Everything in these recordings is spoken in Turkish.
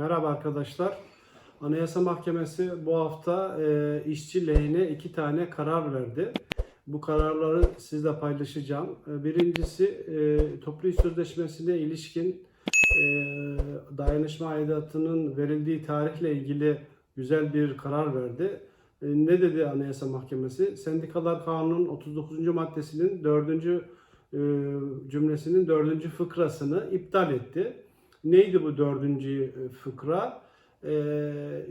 Merhaba arkadaşlar. Anayasa Mahkemesi bu hafta e, işçi lehine iki tane karar verdi. Bu kararları sizle paylaşacağım. E, birincisi e, toplu sözleşmesine ilişkin e, dayanışma aidatının verildiği tarihle ilgili güzel bir karar verdi. E, ne dedi Anayasa Mahkemesi? Sendikalar Kanunu'nun 39. maddesinin 4. e, cümlesinin 4. fıkrasını iptal etti. Neydi bu dördüncü fıkra? Ee,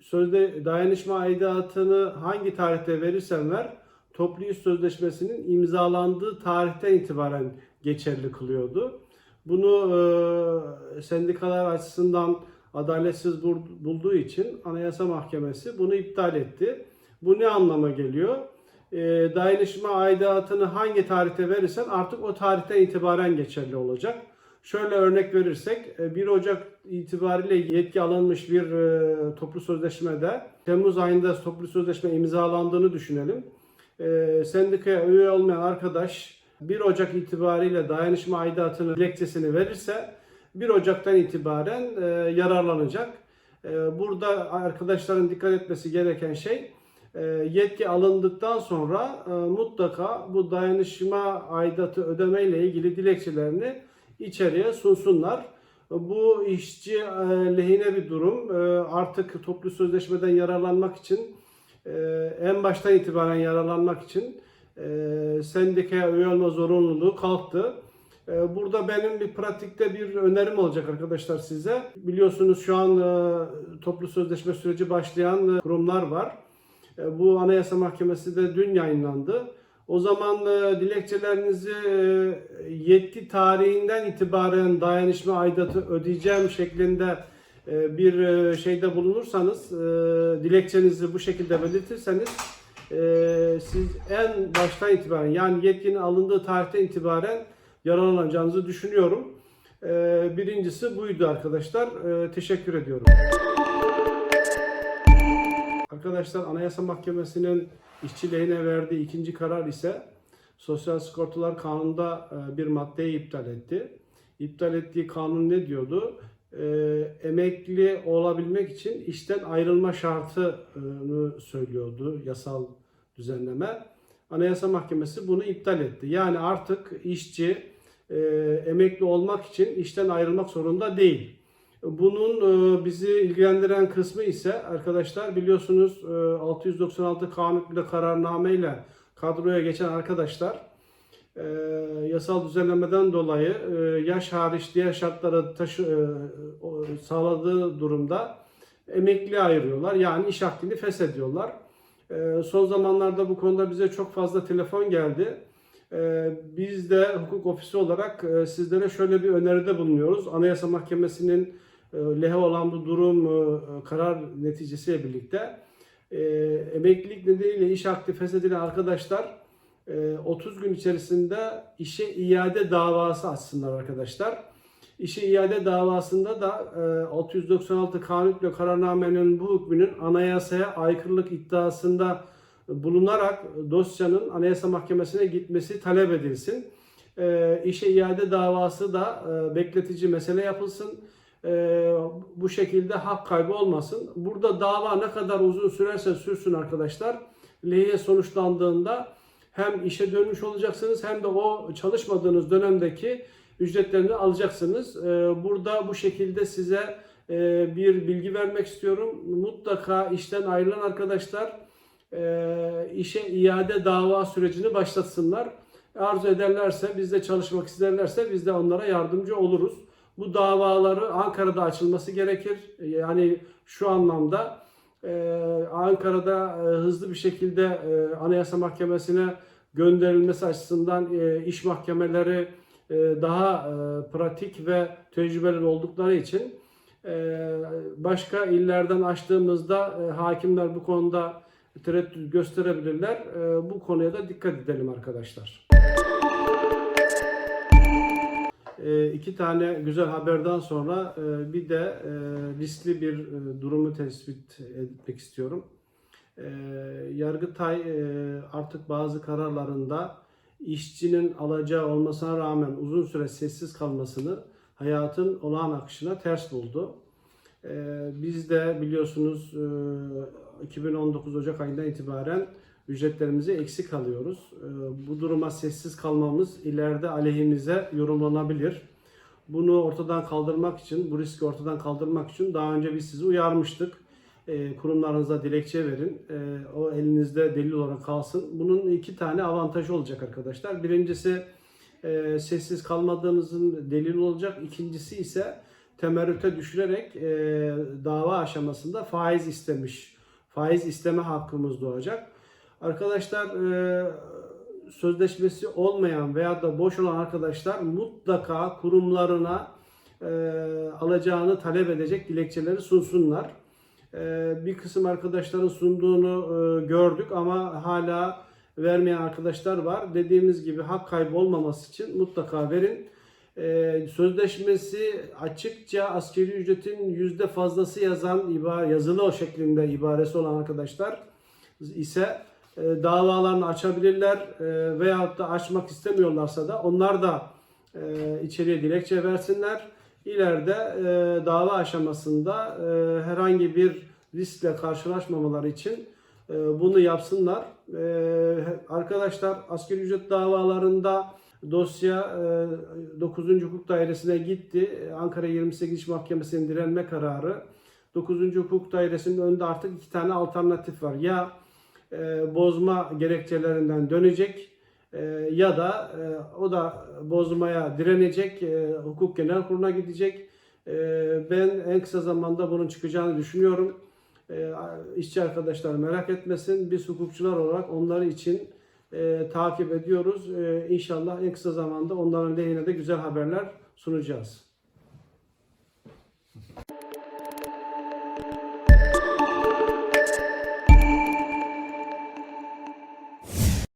sözde dayanışma aidatını hangi tarihte verirsen ver, toplu iş sözleşmesinin imzalandığı tarihten itibaren geçerli kılıyordu. Bunu e, sendikalar açısından adaletsiz bul- bulduğu için Anayasa Mahkemesi bunu iptal etti. Bu ne anlama geliyor? E, dayanışma aidatını hangi tarihte verirsen artık o tarihten itibaren geçerli olacak. Şöyle örnek verirsek e, 1 Ocak itibariyle yetki alınmış bir e, toplu sözleşmede Temmuz ayında toplu sözleşme imzalandığını düşünelim. E, Sendikaya üye olmayan arkadaş 1 Ocak itibariyle dayanışma aidatını dilekçesini verirse 1 Ocak'tan itibaren e, yararlanacak. E, Burada arkadaşların dikkat etmesi gereken şey e, yetki alındıktan sonra e, mutlaka bu dayanışma aidatı ödeme ile ilgili dilekçelerini içeriye sunsunlar. Bu işçi e, lehine bir durum. E, Artık toplu sözleşmeden yararlanmak için e, en baştan itibaren yararlanmak için sendikaya üye olma zorunluluğu kalktı. Burada benim bir pratikte bir önerim olacak arkadaşlar size. Biliyorsunuz şu an toplu sözleşme süreci başlayan kurumlar var. Bu Anayasa Mahkemesi de dün yayınlandı. O zaman e, dilekçelerinizi e, yetki tarihinden itibaren dayanışma aidatı ödeyeceğim şeklinde e, bir e, şeyde bulunursanız, e, dilekçenizi bu şekilde belirtirseniz e, siz en baştan itibaren yani yetkinin alındığı tarihten itibaren yararlanacağınızı düşünüyorum. E, Birincisi buydu arkadaşlar. E, Teşekkür ediyorum. Arkadaşlar Anayasa Mahkemesi'nin işçi lehine verdiği ikinci karar ise Sosyal Sigortalar Kanunu'nda e, bir maddeyi iptal etti. İptal ettiği kanun ne diyordu? E, emekli olabilmek için işten ayrılma şartını söylüyordu yasal düzenleme. Anayasa Mahkemesi bunu iptal etti. Yani artık işçi e, emekli olmak için işten ayrılmak zorunda değil. Bunun e, bizi ilgilendiren kısmı ise arkadaşlar biliyorsunuz e, 696 kanun ile kadroya geçen arkadaşlar e, yasal düzenlemeden dolayı e, yaş hariç diğer şartları taşı, sağladığı durumda emekli ayırıyorlar. Yani iş akdini feshediyorlar. Son zamanlarda bu konuda bize çok fazla telefon geldi. Biz de hukuk ofisi olarak sizlere şöyle bir öneride bulunuyoruz. Anayasa Mahkemesi'nin lehe olan bu durum e, karar neticesiyle birlikte e, emeklilik nedeniyle iş akdi feshedilen arkadaşlar e, 30 gün içerisinde işe iade davası açsınlar arkadaşlar. İşe iade davasında da e, 696 kanun ve kararnamenin bu hükmünün anayasaya aykırılık iddiasında bulunarak dosyanın Anayasa Mahkemesi'ne gitmesi talep edilsin. E, işe iade davası da e, bekletici mesele yapılsın. E, bu şekilde hak kaybı olmasın. Burada dava ne kadar uzun sürerse sürsün arkadaşlar. Lehine sonuçlandığında hem işe dönmüş olacaksınız hem de o çalışmadığınız dönemdeki ücretlerini alacaksınız. E, burada bu şekilde size e, bir bilgi vermek istiyorum. Mutlaka işten ayrılan arkadaşlar e, işe iade dava sürecini başlatsınlar. Arzu ederlerse, bizde çalışmak isterlerse biz de onlara yardımcı oluruz. Bu davaları Ankara'da açılması gerekir. Yani şu anlamda e, Ankara'da e, hızlı bir şekilde e, Anayasa Mahkemesi'ne gönderilmesi açısından e, iş mahkemeleri e, daha e, pratik ve tecrübeli oldukları için e, başka illerden açtığımızda e, hakimler bu konuda tereddüt gösterebilirler. E, bu konuya da dikkat edelim arkadaşlar. E, iki tane güzel haberden sonra e, bir de e, riskli bir e, durumu tespit etmek istiyorum. E, Yargıtay artık bazı kararlarında işçinin alacağı olmasına rağmen uzun süre sessiz kalmasını hayatın olağan akışına ters buldu. Ee, biz de biliyorsunuz e, 2019 Ocak ayından itibaren ücretlerimizi eksik alıyoruz. Ee, bu duruma sessiz kalmamız ileride aleyhimize yorumlanabilir. Bunu ortadan kaldırmak için, bu riski ortadan kaldırmak için daha önce biz sizi uyarmıştık. Ee, kurumlarınıza dilekçe verin. Ee, o elinizde delil olarak kalsın. Bunun iki tane avantajı olacak arkadaşlar. Birincisi e, sessiz kalmadığınızın delili olacak. İkincisi ise temerrüte düşürerek e, dava aşamasında faiz istemiş, faiz isteme hakkımız doğacak. Arkadaşlar e, sözleşmesi olmayan veya da boş olan arkadaşlar mutlaka kurumlarına e, alacağını talep edecek dilekçeleri sunsunlar. E, bir kısım arkadaşların sunduğunu e, gördük ama hala vermeyen arkadaşlar var. Dediğimiz gibi hak kaybı olmaması için mutlaka verin. Ee, sözleşmesi açıkça askeri ücretin yüzde fazlası yazan yazılı o şeklinde ibaresi olan arkadaşlar ise e, davalarını açabilirler e, veyahut da açmak istemiyorlarsa da onlar da e, içeriye dilekçe versinler. İleride e, dava aşamasında e, herhangi bir riskle karşılaşmamaları için e, bunu yapsınlar. E, arkadaşlar asgari ücret davalarında dosya e, 9. Hukuk Dairesi'ne gitti. Ankara 28 İş Mahkemesi'nin direnme kararı. 9. Hukuk Dairesi'nin önünde artık iki tane alternatif var. Ya e, bozma gerekçelerinden dönecek e, ya da e, o da bozmaya direnecek, hukuk genel kuruluna gidecek. Ben en kısa zamanda bunun çıkacağını düşünüyorum. E, işçi arkadaşlar merak etmesin. Biz hukukçular olarak onları için takip ediyoruz. E, inşallah en kısa zamanda onların lehine de güzel haberler sunacağız.